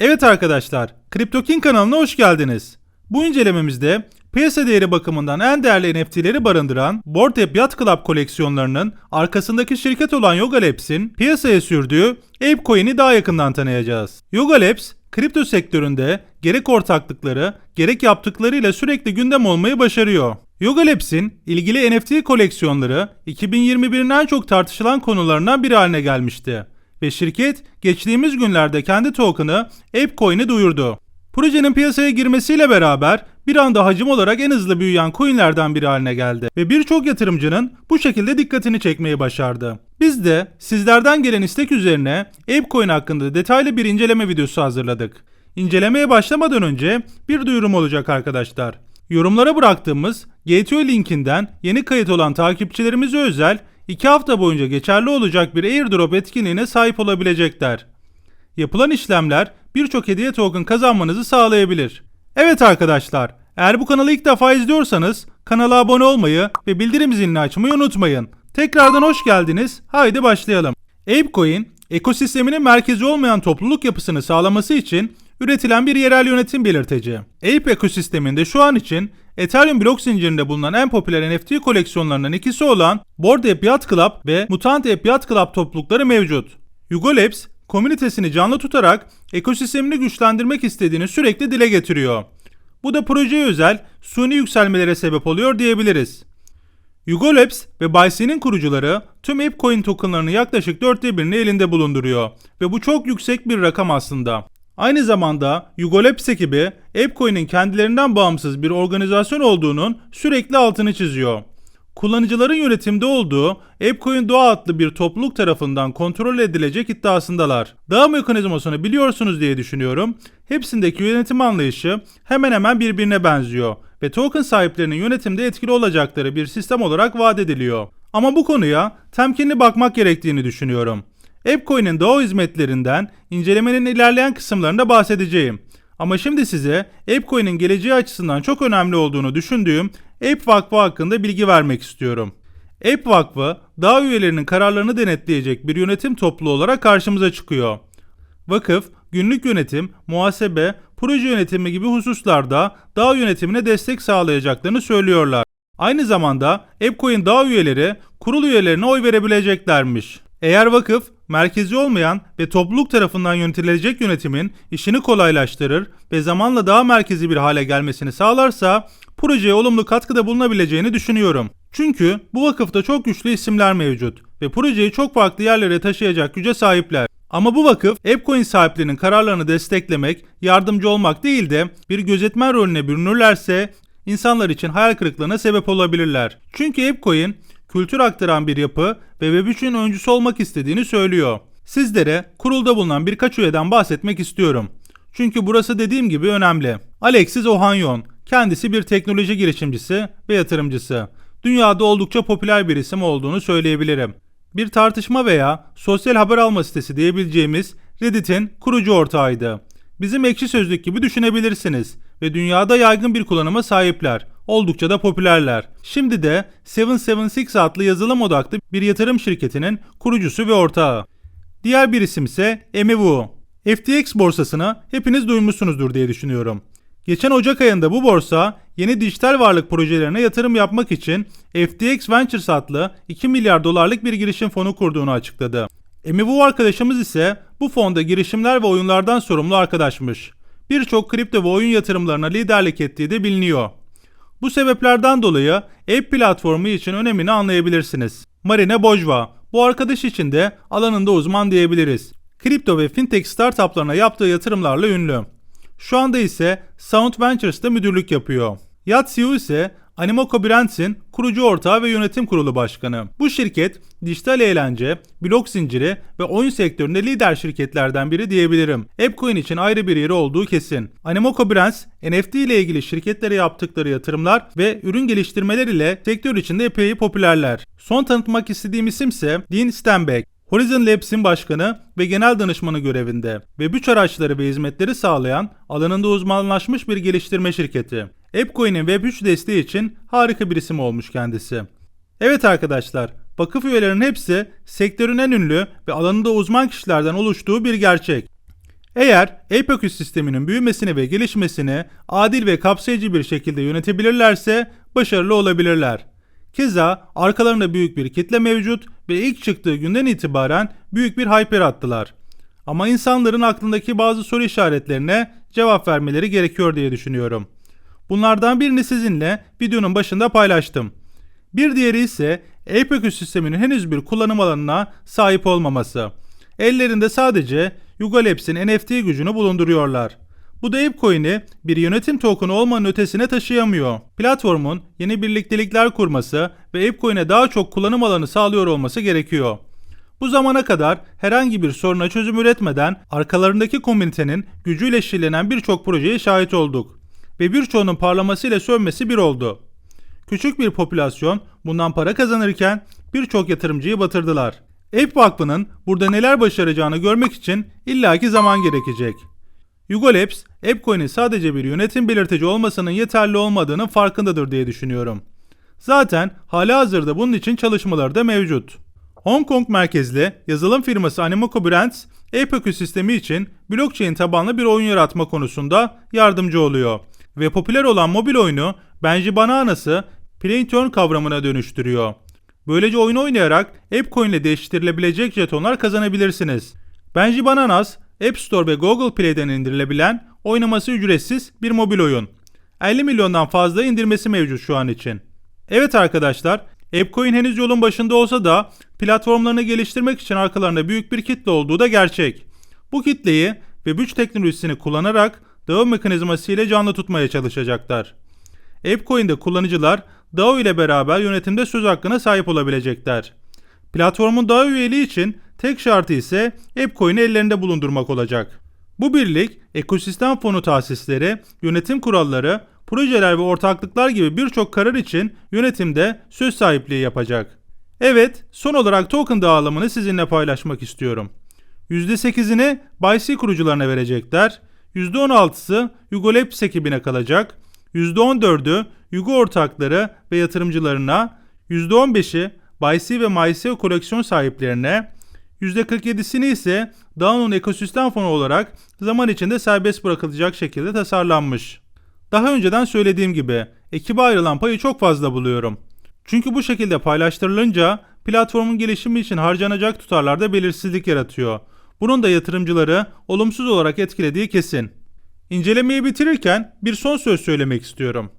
Evet arkadaşlar, CryptoKing kanalına hoş geldiniz. Bu incelememizde piyasa değeri bakımından en değerli NFT'leri barındıran Bored Ape Yacht Club koleksiyonlarının arkasındaki şirket olan Yoga Labs'in piyasaya sürdüğü ApeCoin'i daha yakından tanıyacağız. Yoga Labs, kripto sektöründe gerek ortaklıkları gerek yaptıklarıyla sürekli gündem olmayı başarıyor. Yoga Labs'in ilgili NFT koleksiyonları 2021'in en çok tartışılan konularından biri haline gelmişti ve şirket geçtiğimiz günlerde kendi token'ı ApeCoin'i duyurdu. Projenin piyasaya girmesiyle beraber bir anda hacim olarak en hızlı büyüyen coinlerden biri haline geldi ve birçok yatırımcının bu şekilde dikkatini çekmeyi başardı. Biz de sizlerden gelen istek üzerine ApeCoin hakkında detaylı bir inceleme videosu hazırladık. İncelemeye başlamadan önce bir duyurum olacak arkadaşlar. Yorumlara bıraktığımız GTO linkinden yeni kayıt olan takipçilerimize özel 2 hafta boyunca geçerli olacak bir airdrop etkinliğine sahip olabilecekler. Yapılan işlemler birçok hediye token kazanmanızı sağlayabilir. Evet arkadaşlar, eğer bu kanalı ilk defa izliyorsanız kanala abone olmayı ve bildirim zilini açmayı unutmayın. Tekrardan hoş geldiniz. Haydi başlayalım. ApeCoin, ekosisteminin merkezi olmayan topluluk yapısını sağlaması için üretilen bir yerel yönetim belirteci. Ape ekosisteminde şu an için Ethereum blok zincirinde bulunan en popüler NFT koleksiyonlarından ikisi olan Bored Ape Yacht Club ve Mutant Ape Yacht Club toplulukları mevcut. Yugo Labs, komünitesini canlı tutarak ekosistemini güçlendirmek istediğini sürekli dile getiriyor. Bu da projeye özel suni yükselmelere sebep oluyor diyebiliriz. Yugo Labs ve Byce'nin kurucuları tüm ApeCoin tokenlarının yaklaşık dörtte birini elinde bulunduruyor ve bu çok yüksek bir rakam aslında. Aynı zamanda Yugo Labs ekibi ApeCoin'in kendilerinden bağımsız bir organizasyon olduğunun sürekli altını çiziyor. Kullanıcıların yönetimde olduğu ApeCoin Doğa adlı bir topluluk tarafından kontrol edilecek iddiasındalar. Dağ mekanizmasını biliyorsunuz diye düşünüyorum. Hepsindeki yönetim anlayışı hemen hemen birbirine benziyor ve token sahiplerinin yönetimde etkili olacakları bir sistem olarak vaat ediliyor. Ama bu konuya temkinli bakmak gerektiğini düşünüyorum. ApeCoin'in DAO hizmetlerinden incelemenin ilerleyen kısımlarında bahsedeceğim. Ama şimdi size ApeCoin'in geleceği açısından çok önemli olduğunu düşündüğüm Ape Vakfı hakkında bilgi vermek istiyorum. Ape Vakfı, DAO üyelerinin kararlarını denetleyecek bir yönetim topluluğu olarak karşımıza çıkıyor. Vakıf, günlük yönetim, muhasebe, proje yönetimi gibi hususlarda DAO yönetimine destek sağlayacaklarını söylüyorlar. Aynı zamanda ApeCoin DAO üyeleri kurul üyelerine oy verebileceklermiş. Eğer vakıf merkezi olmayan ve topluluk tarafından yönetilecek yönetimin işini kolaylaştırır ve zamanla daha merkezi bir hale gelmesini sağlarsa projeye olumlu katkıda bulunabileceğini düşünüyorum. Çünkü bu vakıfta çok güçlü isimler mevcut ve projeyi çok farklı yerlere taşıyacak güce sahipler. Ama bu vakıf ApeCoin sahiplerinin kararlarını desteklemek, yardımcı olmak değil de bir gözetmen rolüne bürünürlerse insanlar için hayal kırıklığına sebep olabilirler. Çünkü ApeCoin kültür aktaran bir yapı ve Web3'ün öncüsü olmak istediğini söylüyor. Sizlere kurulda bulunan birkaç üyeden bahsetmek istiyorum. Çünkü burası dediğim gibi önemli. Alexis Ohanyon, kendisi bir teknoloji girişimcisi ve yatırımcısı. Dünyada oldukça popüler bir isim olduğunu söyleyebilirim. Bir tartışma veya sosyal haber alma sitesi diyebileceğimiz Reddit'in kurucu ortağıydı. Bizim ekşi sözlük gibi düşünebilirsiniz ve dünyada yaygın bir kullanıma sahipler. Oldukça da popülerler. Şimdi de 776 adlı yazılım odaklı bir yatırım şirketinin kurucusu ve ortağı. Diğer bir isim ise Emi Wu. FTX borsasını hepiniz duymuşsunuzdur diye düşünüyorum. Geçen Ocak ayında bu borsa yeni dijital varlık projelerine yatırım yapmak için FTX Ventures adlı 2 milyar dolarlık bir girişim fonu kurduğunu açıkladı. Emi Wu arkadaşımız ise bu fonda girişimler ve oyunlardan sorumlu arkadaşmış. Birçok kripto ve oyun yatırımlarına liderlik ettiği de biliniyor. Bu sebeplerden dolayı Ape platformu için önemini anlayabilirsiniz. Marina Bojva, bu arkadaş için de alanında uzman diyebiliriz. Kripto ve fintech startuplarına yaptığı yatırımlarla ünlü. Şu anda ise Sound Ventures'ta müdürlük yapıyor. Yat CEO ise Animoca Brands'in kurucu ortağı ve yönetim kurulu başkanı. Bu şirket dijital eğlence, blok zinciri ve oyun sektöründe lider şirketlerden biri diyebilirim. ApeCoin için ayrı bir yeri olduğu kesin. Animoca Brands, NFT ile ilgili şirketlere yaptıkları yatırımlar ve ürün geliştirmeler ile sektör içinde epey popülerler. Son tanıtmak istediğim isim ise Dean Stenbeck. Horizon Labs'in başkanı ve genel danışmanı görevinde ve güç araçları ve hizmetleri sağlayan alanında uzmanlaşmış bir geliştirme şirketi. AppCoin'in Web3 desteği için harika bir isim olmuş kendisi. Evet arkadaşlar, vakıf üyelerinin hepsi sektörün en ünlü ve alanında uzman kişilerden oluştuğu bir gerçek. Eğer Apex sisteminin büyümesini ve gelişmesini adil ve kapsayıcı bir şekilde yönetebilirlerse başarılı olabilirler. Keza arkalarında büyük bir kitle mevcut ve ilk çıktığı günden itibaren büyük bir hype yarattılar. Ama insanların aklındaki bazı soru işaretlerine cevap vermeleri gerekiyor diye düşünüyorum. Bunlardan birini sizinle videonun başında paylaştım. Bir diğeri ise Apex sisteminin henüz bir kullanım alanına sahip olmaması. Ellerinde sadece Yuga Labs'in NFT gücünü bulunduruyorlar. Bu da ApeCoin'i bir yönetim tokenu olmanın ötesine taşıyamıyor. Platformun yeni birliktelikler kurması ve ApeCoin'e daha çok kullanım alanı sağlıyor olması gerekiyor. Bu zamana kadar herhangi bir soruna çözüm üretmeden arkalarındaki komünitenin gücüyle şirlenen birçok projeye şahit olduk. Ve birçoğunun parlamasıyla sönmesi bir oldu. Küçük bir popülasyon bundan para kazanırken birçok yatırımcıyı batırdılar. Ape Vakfı'nın burada neler başaracağını görmek için illaki zaman gerekecek. Yugo Labs, ApeCoin'in sadece bir yönetim belirtici olmasının yeterli olmadığının farkındadır diye düşünüyorum. Zaten hala hazırda bunun için çalışmaları da mevcut. Hong Kong merkezli yazılım firması Animoca Brands, Ape sistemi için blockchain tabanlı bir oyun yaratma konusunda yardımcı oluyor. Ve popüler olan mobil oyunu Benji Bananas'ı Play Turn kavramına dönüştürüyor. Böylece oyun oynayarak ApeCoin ile değiştirilebilecek jetonlar kazanabilirsiniz. Benji Bananas, App Store ve Google Play'den indirilebilen, oynaması ücretsiz bir mobil oyun. 50 milyondan fazla indirmesi mevcut şu an için. Evet arkadaşlar, ApeCoin henüz yolun başında olsa da platformlarını geliştirmek için arkalarında büyük bir kitle olduğu da gerçek. Bu kitleyi ve güç teknolojisini kullanarak DAO mekanizması ile canlı tutmaya çalışacaklar. ApeCoin'de kullanıcılar DAO ile beraber yönetimde söz hakkına sahip olabilecekler. Platformun DAO üyeliği için tek şartı ise ApeCoin'i ellerinde bulundurmak olacak. Bu birlik, ekosistem fonu tahsisleri, yönetim kuralları, projeler ve ortaklıklar gibi birçok karar için yönetimde söz sahipliği yapacak. Evet, son olarak token dağılımını sizinle paylaşmak istiyorum. %8'ini BYC kurucularına verecekler, %16'sı Yugo Labs ekibine kalacak, %14'ü Yugo ortakları ve yatırımcılarına, %15'i BYC ve MySEO koleksiyon sahiplerine, %47'sini ise DAO'nun ekosistem fonu olarak zaman içinde serbest bırakılacak şekilde tasarlanmış. Daha önceden söylediğim gibi ekibe ayrılan payı çok fazla buluyorum. Çünkü bu şekilde paylaştırılınca platformun gelişimi için harcanacak tutarlarda belirsizlik yaratıyor. Bunun da yatırımcıları olumsuz olarak etkilediği kesin. İncelemeyi bitirirken bir son söz söylemek istiyorum.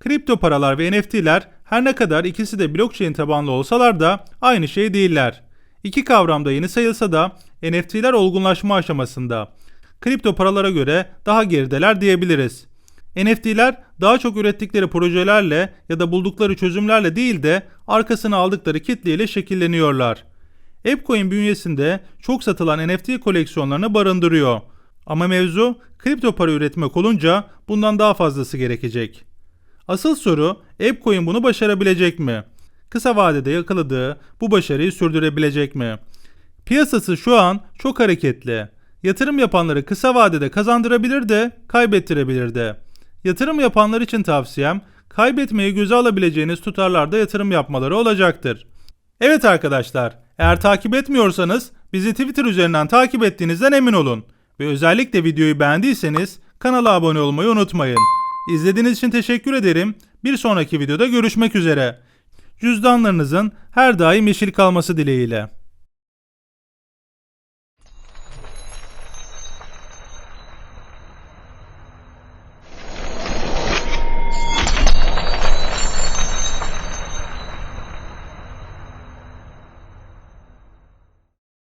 Kripto paralar ve NFT'ler her ne kadar ikisi de blockchain tabanlı olsalar da aynı şey değiller. İki kavram da yeni sayılsa da NFT'ler olgunlaşma aşamasında. Kripto paralara göre daha gerideler diyebiliriz. NFT'ler daha çok ürettikleri projelerle ya da buldukları çözümlerle değil de arkasına aldıkları kitleyle şekilleniyorlar. ApeCoin bünyesinde çok satılan NFT koleksiyonlarını barındırıyor. Ama mevzu kripto para üretmek olunca bundan daha fazlası gerekecek. Asıl soru ApeCoin bunu başarabilecek mi? Kısa vadede yakaladığı bu başarıyı sürdürebilecek mi? Piyasası şu an çok hareketli. Yatırım yapanları kısa vadede kazandırabilir de kaybettirebilir de. Yatırım yapanlar için tavsiyem kaybetmeyi göze alabileceğiniz tutarlarda yatırım yapmaları olacaktır. Evet arkadaşlar, eğer takip etmiyorsanız bizi Twitter üzerinden takip ettiğinizden emin olun. Ve özellikle videoyu beğendiyseniz kanala abone olmayı unutmayın. İzlediğiniz için teşekkür ederim. Bir sonraki videoda görüşmek üzere. Cüzdanlarınızın her daim yeşil kalması dileğiyle.